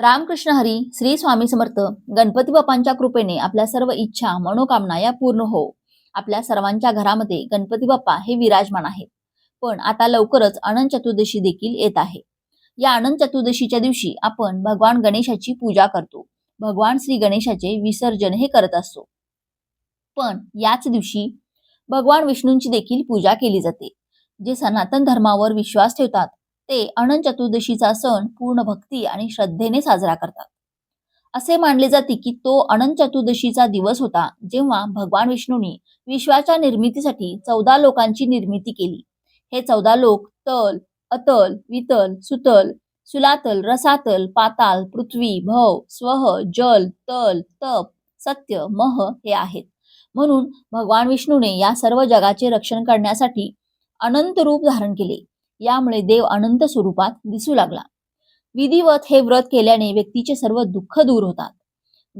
रामकृष्ण हरी श्री स्वामी समर्थ गणपती बाप्पांच्या कृपेने आपल्या सर्व इच्छा मनोकामना या पूर्ण हो. आपल्या सर्वांच्या घरामध्ये गणपती बाप्पा हे विराजमान आहेत. पण आता लवकरच अनंत चतुर्दशी देखील येत आहे. या अनंत चतुर्दशीच्या दिवशी आपण भगवान गणेशाची पूजा करतो. भगवान श्री गणेशाचे विसर्जन हे करत असतो. पण याच दिवशी भगवान विष्णूंची देखील पूजा केली जाते. जे सनातन धर्मावर विश्वास ठेवतात ते अनंत चतुर्दशीचा सण पूर्ण भक्ती आणि श्रद्धेने साजरा करतात. असे मानले जाते की तो अनंत चतुर्दशीचा दिवस होता जेव्हा भगवान विष्णूंनी विश्वाच्या निर्मितीसाठी चौदा लोकांची निर्मिती केली. हे चौदा लोक तल अतल वितल सुतल सुलातल रसातल पाताल पृथ्वी भव स्वह जल तल तप सत्य मह हे आहेत. म्हणून भगवान विष्णूने या सर्व जगाचे रक्षण करण्यासाठी अनंत रूप धारण केले. यामुळे देव अनंत स्वरूपात दिसू लागला. विधिवत हे व्रत केल्याने व्यक्तीचे सर्व दुःख दूर होतात.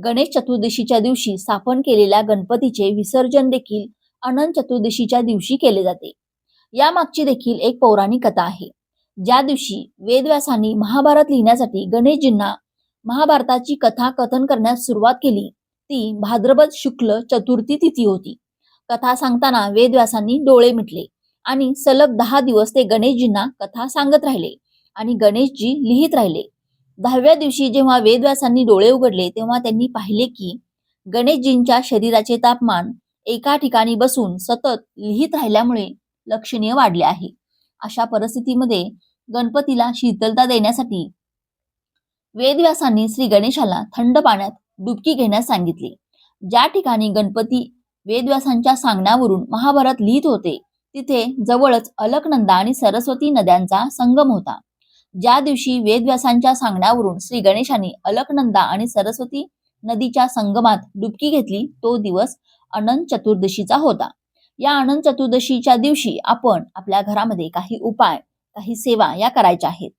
गणेश चतुर्दशीच्या दिवशी स्थापन केलेल्या गणपतीचे विसर्जन देखील अनंत चतुर्दशीच्या दिवशी केले जाते. यामागची देखील एक पौराणिक कथा आहे. ज्या दिवशी वेदव्यासांनी महाभारत लिहिण्यासाठी गणेशजींना महाभारताची कथा कथन करण्यास सुरुवात केली ती भाद्रपद शुक्ल चतुर्थी तिथी होती. कथा सांगताना वेदव्यासांनी डोळे मिटले. आणि सलग दहा दिवस ते गणेशजींना कथा सांगत राहिले आणि गणेशजी लिहित राहिले. दहाव्या दिवशी जेव्हा वेदव्यासांनी डोळे उघडले तेव्हा त्यांनी पाहिले की गणेशजींच्या शरीराचे तापमान एका ठिकाणी बसून सतत लिहित राहिल्यामुळे लक्षणीय वाढले आहे. अशा परिस्थितीमध्ये गणपतीला शीतलता देण्यासाठी वेदव्यासांनी श्री गणेशाला थंड पाण्यात डुबकी घेण्यास सांगितले. ज्या ठिकाणी गणपती वेदव्यासांच्या सांगण्यावरून महाभारत लिहित होते तिथे जवळच अलकनंदा आणि सरस्वती नद्यांचा संगम होता. ज्या दिवशी वेदव्यासांच्या सांगण्यावरून श्री गणेशाने अलकनंदा आणि सरस्वती नदीच्या संगमात डुबकी घेतली तो दिवस अनंत चतुर्दशीचा होता. या अनंत चतुर्दशीच्या दिवशी आपण आपल्या घरामध्ये काही उपाय काही सेवा या करायच्या आहेत.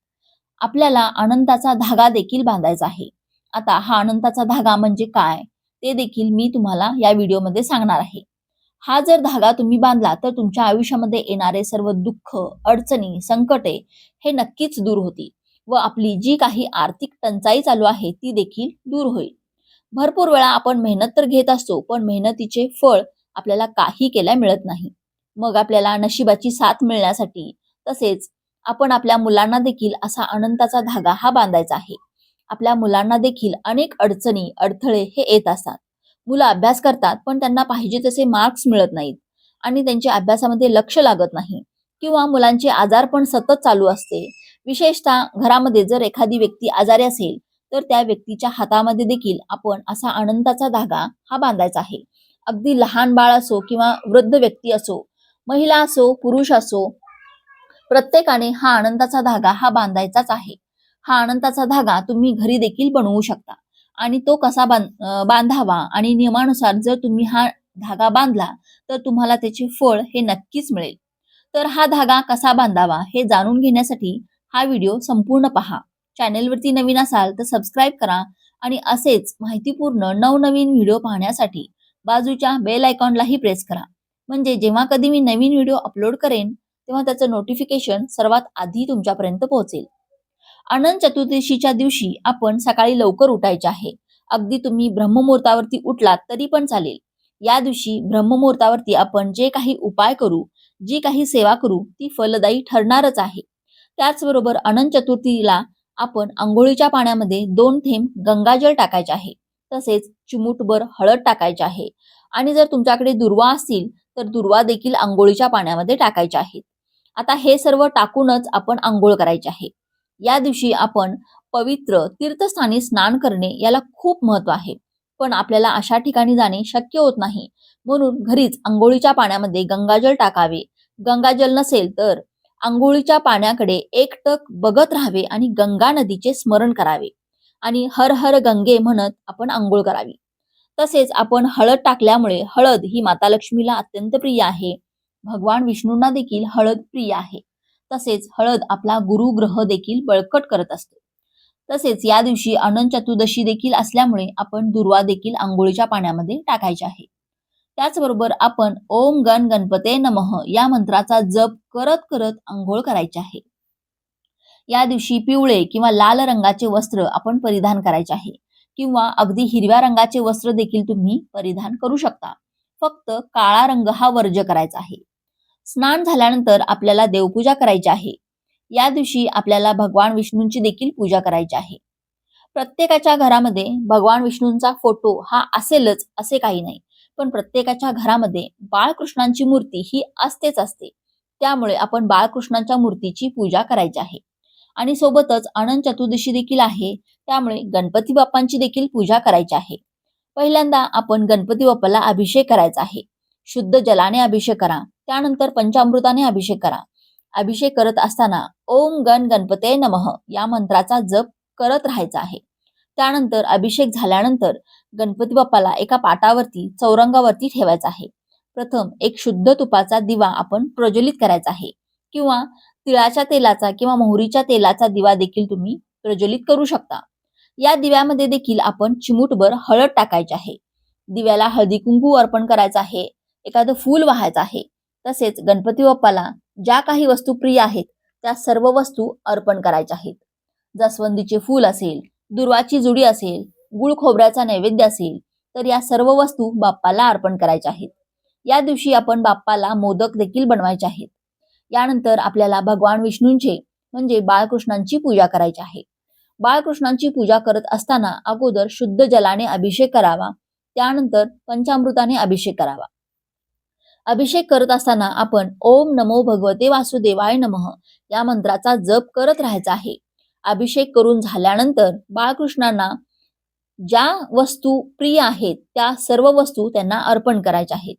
आपल्याला अनंताचा धागा देखील बांधायचा आहे. आता हा अनंताचा धागा म्हणजे काय? ते देखील मी तुम्हाला या व्हिडिओमध्ये सांगणार आहे. हा जर धागा तुम्ही बांधला तर तुमच्या आयुष्यामध्ये येणारे सर्व दुःख अडचणी संकटे हे नक्कीच दूर होतील व आपली जी काही आर्थिक टंचाई चालू आहे ती देखील दूर होईल. भरपूर वेळा आपण मेहनत तर घेत असतो पण मेहनतीचे फळ आपल्याला काही केल्या मिळत नाही. मग आपल्याला नशिबाची साथ मिळण्यासाठी तसेच आपण आपल्या मुलांना देखील असा अनंताचा धागा हा बांधायचा आहे. आपल्या मुलांना देखील अनेक अडचणी अडथळे हे येत असतात. मुलं अभ्यास करतात पण त्यांना पाहिजे तसे मार्क्स मिळत नाहीत. आणि त्यांच्या अभ्यासामध्ये लक्ष लागत नाही. किंवा मुलांचे आजार पण सतत चालू असते. विशेषतः घरामध्ये जर एखादी व्यक्ती आजारी असेल तर त्या व्यक्तीच्या हातामध्ये देखील आपण असा आनंदाचा धागा हा बांधायचा आहे. अगदी लहान बाळ असो किंवा वृद्ध व्यक्ती असो महिला असो पुरुष असो प्रत्येकाने हा आनंदाचा धागा हा बांधायचाच आहे. हा आनंदाचा धागा तुम्ही घरी देखील बनवू शकता. आणि तो कसा बांधावा आणि नियमानुसार जर तुम्ही हा धागा बांधला तर तुम्हाला त्याचे फळ हे नक्कीच मिळेल. तर हा धागा कसा बांधावा हे जाणून घेण्यासाठी हा व्हिडिओ संपूर्ण पहा. चॅनेलवरती नवीन असाल तर सबस्क्राईब करा आणि असेच माहितीपूर्ण नवनवीन व्हिडिओ पाहण्यासाठी बाजूच्या बेल आयकॉनलाही प्रेस करा. म्हणजे जेव्हा कधी मी नवीन व्हिडिओ अपलोड करेन तेव्हा त्याचं नोटिफिकेशन सर्वात आधी तुमच्यापर्यंत पोहोचेल. अनंत चतुर्दशीच्या दिवशी आपण सकाळी लवकर उठायचे आहे. अगदी तुम्ही ब्रह्ममुहूर्तावरती उठलात तरी पण चालेल. या दिवशी ब्रह्ममुहूर्तावरती आपण जे काही उपाय करू जी काही सेवा करू ती फलदायी ठरणारच आहे. त्याचबरोबर अनंत चतुर्थीला आपण आंघोळीच्या पाण्यामध्ये दोन थेंब गंगाजल टाकायचे आहे. तसेच चिमूटभर हळद टाकायचे आहे. आणि जर तुमच्याकडे दुर्वा असतील तर दुर्वा देखील आंघोळीच्या पाण्यामध्ये टाकायचे आहेत. आता हे सर्व टाकूनच आपण आंघोळ करायचे आहे. या दिवशी आपण पवित्र तीर्थस्थानी स्नान करणे याला खूप महत्त्व आहे. पण आपल्याला अशा ठिकाणी जाणे शक्य होत नाही. म्हणून घरीच आंघोळीच्या पाण्यामध्ये गंगाजल टाकावे. गंगाजल नसेल तर आंघोळीच्या पाण्याकडे एकटक बघत राहावे आणि गंगा नदीचे स्मरण करावे. आणि हर हर गंगे म्हणत आपण आंघोळ करावी. तसेच आपण हळद टाकल्यामुळे हळद ही माता लक्ष्मीला अत्यंत प्रिय आहे. भगवान विष्णूंना देखील हळद प्रिय आहे. तसेच हळद आपला गुरुग्रह देखील बळकट करत असतो. तसेच या दिवशी अनंत चतुर्दशी देखील असल्यामुळे आपण दुर्वा देखील आंघोळीच्या पाण्यामध्ये टाकायचे आहे. त्याचबरोबर आपण ओम गण गणपते नमः या मंत्राचा जप करत करत आंघोळ करायचे आहे. या दिवशी पिवळे किंवा लाल रंगाचे वस्त्र आपण परिधान करायचे आहे किंवा अगदी हिरव्या रंगाचे वस्त्र देखील तुम्ही परिधान करू शकता. फक्त काळा रंग हा वर्ज करायचा आहे. स्नान झाल्यानंतर आपल्याला देवपूजा करायची आहे. या दिवशी आपल्याला भगवान विष्णूंची देखील पूजा करायची आहे. प्रत्येकाच्या घरामध्ये भगवान विष्णूंचा फोटो हा असेलच असे काही नाही. पण प्रत्येकाच्या घरामध्ये बाळकृष्णांची मूर्ती ही असतेच असते. त्यामुळे आपण बाळकृष्णांच्या मूर्तीची पूजा करायची आहे. आणि सोबतच अनंत चतुर्दशी देखील आहे त्यामुळे गणपती बाप्पांची देखील पूजा करायची आहे. पहिल्यांदा आपण गणपती बाप्पाला अभिषेक करायचा आहे. शुद्ध जलाने अभिषेक करा. त्यानंतर पंचामृताने अभिषेक करा. अभिषेक करत असताना ओम गण गणपते नमः या मंत्राचा जप करत राहायचा आहे. त्यानंतर अभिषेक झाल्यानंतर गणपती बाप्पाला एका पाटावरती चौरंगावरती ठेवायचा आहे. प्रथम एक शुद्ध तुपाचा दिवा आपण प्रज्वलित करायचा आहे. किंवा तिळाच्या तेलाचा किंवा मोहरीच्या तेलाचा दिवा देखील तुम्ही प्रज्वलित करू शकता. या दिव्यामध्ये देखील आपण चिमूटभर हळद टाकायची आहे. दिव्याला हळदी कुंकू अर्पण करायचं आहे. एखादं फूल वाहायचं आहे. तसेच गणपती बाप्पाला ज्या काही वस्तू प्रिय आहेत त्या सर्व वस्तू अर्पण करायच्या आहेत. जास्वंदीचे फूल असेल दुर्वाची जुडी असेल गुळ खोबऱ्याचा नैवेद्य असेल तर या सर्व वस्तू बाप्पाला अर्पण करायच्या आहेत. या दिवशी आपण बाप्पाला मोदक देखील बनवायचे आहेत. यानंतर आपल्याला भगवान विष्णूंचे म्हणजे बाळकृष्णांची पूजा करायची आहे. बाळकृष्णांची पूजा करत असताना अगोदर शुद्ध जलाने अभिषेक करावा त्यानंतर पंचामृताने अभिषेक करावा. अभिषेक करत असताना आपण ओम नमो भगवते वासुदेवाय नमः या मंत्राचा जप करत राहायचा आहे. अभिषेक करून झाल्यानंतर बाळकृष्णांना ज्या वस्तू प्रिय आहेत त्या सर्व वस्तू त्यांना अर्पण करायच्या आहेत.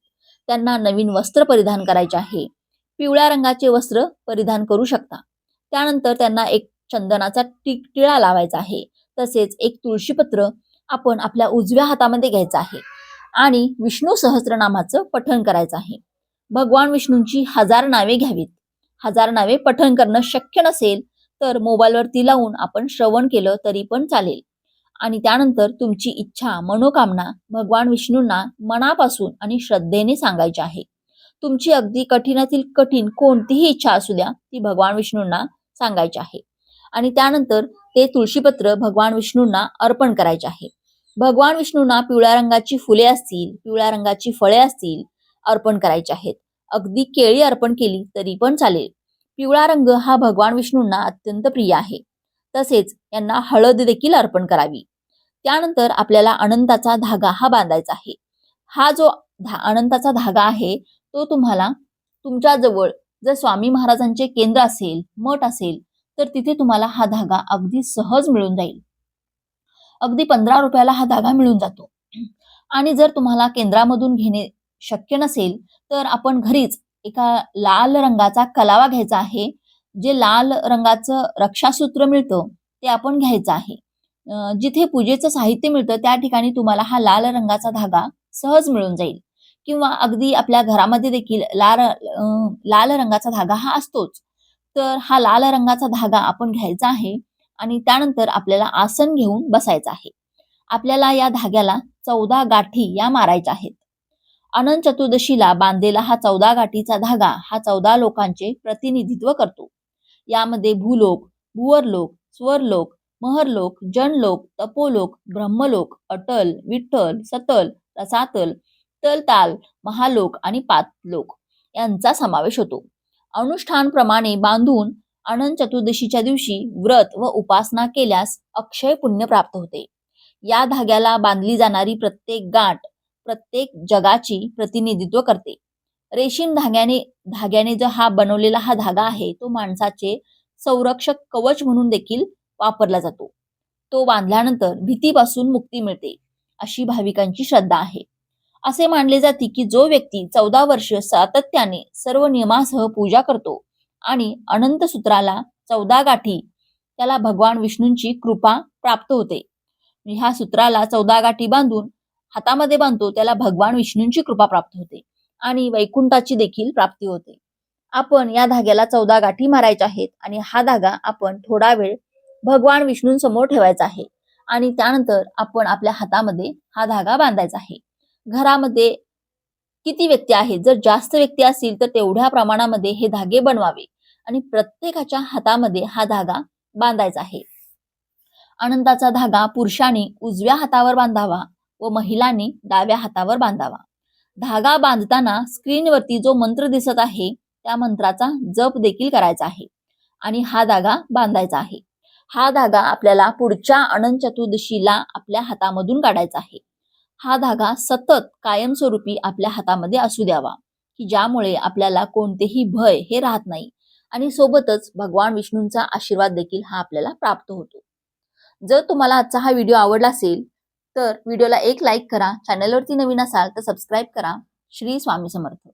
त्यांना नवीन वस्त्र परिधान करायचे आहे. पिवळ्या रंगाचे वस्त्र परिधान करू शकता. त्यानंतर त्यांना एक चंदनाचा टिक टिळा लावायचा आहे. तसेच एक तुळशीपत्र आपण आपल्या उजव्या हातामध्ये घ्यायचं आहे. आणि विष्णू सहस्रनामाचं पठण करायचं आहे. भगवान विष्णूंची हजार नावे घ्यावीत. हजार नावे पठण करणं शक्य नसेल तर मोबाईलवरती लावून आपण श्रवण केलं तरी पण चालेल. आणि त्यानंतर तुमची इच्छा मनोकामना भगवान विष्णूंना मनापासून आणि श्रद्धेने सांगायची आहे. तुमची अगदी कठीणातील कठीण कोणतीही इच्छा असू द्या ती भगवान विष्णूंना सांगायची आहे. आणि त्यानंतर ते तुळशीपत्र भगवान विष्णूंना अर्पण करायचे आहे. भगवान विष्णूंना पिवळ्या रंगाची फुले असतील पिवळ्या रंगाची फळे असतील अर्पण करायची आहेत. अगदी केळी अर्पण केली तरी पण चालेल. पिवळा रंग हा भगवान विष्णूंना अत्यंत प्रिय आहे. तसेच यांना हळद देखील अर्पण करावी. त्यानंतर आपल्याला अनंताचा धागा हा बांधायचा आहे. हा जो धा अनंताचा धागा आहे तो तुम्हाला तुमच्या जवळ जर स्वामी महाराजांचे केंद्र असेल मठ असेल तर तिथे तुम्हाला हा धागा अगदी सहज मिळून जाईल. अगदी पंधरा रुपयाला हा धागा मिळून जातो. आणि जर तुम्हाला केंद्रामधून घेणे शक्य नसेल तर आपण घरीच एका लाल रंगाचा कलावा घ्यायचा आहे. जे लाल रंगाचं रक्षासूत्र मिळतं ते आपण घ्यायचं आहे. जिथे पूजेचं साहित्य मिळतं त्या ठिकाणी तुम्हाला हा लाल रंगाचा धागा सहज मिळून जाईल. किंवा अगदी आपल्या घरामध्ये देखील लाल लाल रंगाचा धागा हा असतोच. तर हा लाल रंगाचा धागा आपण घ्यायचा आहे. आणि त्यानंतर आपल्याला आसन घेऊन बसायचं आहे. आपल्याला या धाग्याला चौदा गाठी या मारायच्या आहेत. अनंत चतुर्दशीला बांधलेला हा चौदा गाठीचा धागा हा चौदा लोकांचे प्रतिनिधित्व करतो. यामध्ये भूलोक भुवरलोक स्वरलोक महरलोक जनलोक तपोलोक ब्रह्मलोक अटल विठ्ठल सतल रसातल तलताल महालोक आणि पातलोक यांचा समावेश होतो. अनुष्ठानप्रमाणे बांधून अनंत चतुर्दशीच्या दिवशी व्रत व उपासना केल्यास अक्षय पुण्य प्राप्त होते. या धाग्याला बांधली जाणारी प्रत्येक गाठ प्रत्येक जगाची प्रतिनिधित्व करते. रेशीम धाग्याने धाग्याने जो हा बनवलेला हा धागा आहे तो माणसाचे संरक्षक कवच म्हणून देखील वापरला जातो. तो बांधल्यानंतर भीतीपासून मुक्ती मिळते अशी भाविकांची श्रद्धा आहे. असे मानले जाते की जो व्यक्ती चौदा वर्ष सातत्याने सर्व नियमासह पूजा करतो आणि अनंत सूत्राला चौदा गाठी त्याला भगवान विष्णूंची कृपा प्राप्त होते. म्हणजे ह्या सूत्राला चौदा गाठी बांधून हातामध्ये बांधतो त्याला भगवान विष्णूंची कृपा प्राप्त होते आणि वैकुंठाची देखील प्राप्ती होते. आपण या धाग्याला चौदा गाठी मारायच्या आहेत आणि हा धागा आपण थोडा वेळ भगवान विष्णूंसमोर ठेवायचा आहे आणि त्यानंतर आपण आपल्या हातामध्ये हा धागा बांधायचा आहे. घरामध्ये किती व्यक्ती आहेत? जर जास्त व्यक्ती असतील तर तेवढ्या प्रमाणामध्ये हे धागे बनवावे. आणि प्रत्येकाच्या हातामध्ये हा धागा बांधायचा आहे. आनंदाचा धागा पुरुषाने उजव्या हातावर बांधावा व महिलांनी डाव्या हातावर बांधावा. धागा बांधताना स्क्रीनवरती जो मंत्र दिसत आहे त्या मंत्राचा जप देखील करायचा आहे. आणि हा धागा बांधायचा आहे. हा धागा आपल्याला पुढच्या अनंत चतुर्दशीला आपल्या हातामधून काढायचा आहे. हा धागा सतत कायमस्वरूपी आपल्या हातामध्ये असू द्यावा की ज्यामुळे आपल्याला कोणतेही भय हे राहत नाही आणि सोबतच भगवान विष्णूंचा आशीर्वाद देखील हा आपल्याला प्राप्त होतो. जर तुम्हाला आजचा हा व्हिडिओ आवडला असेल तर व्हिडिओला एक लाईक करा चॅनलवरती नवीन असाल तर सबस्क्राईब करा. श्री स्वामी समर्थ.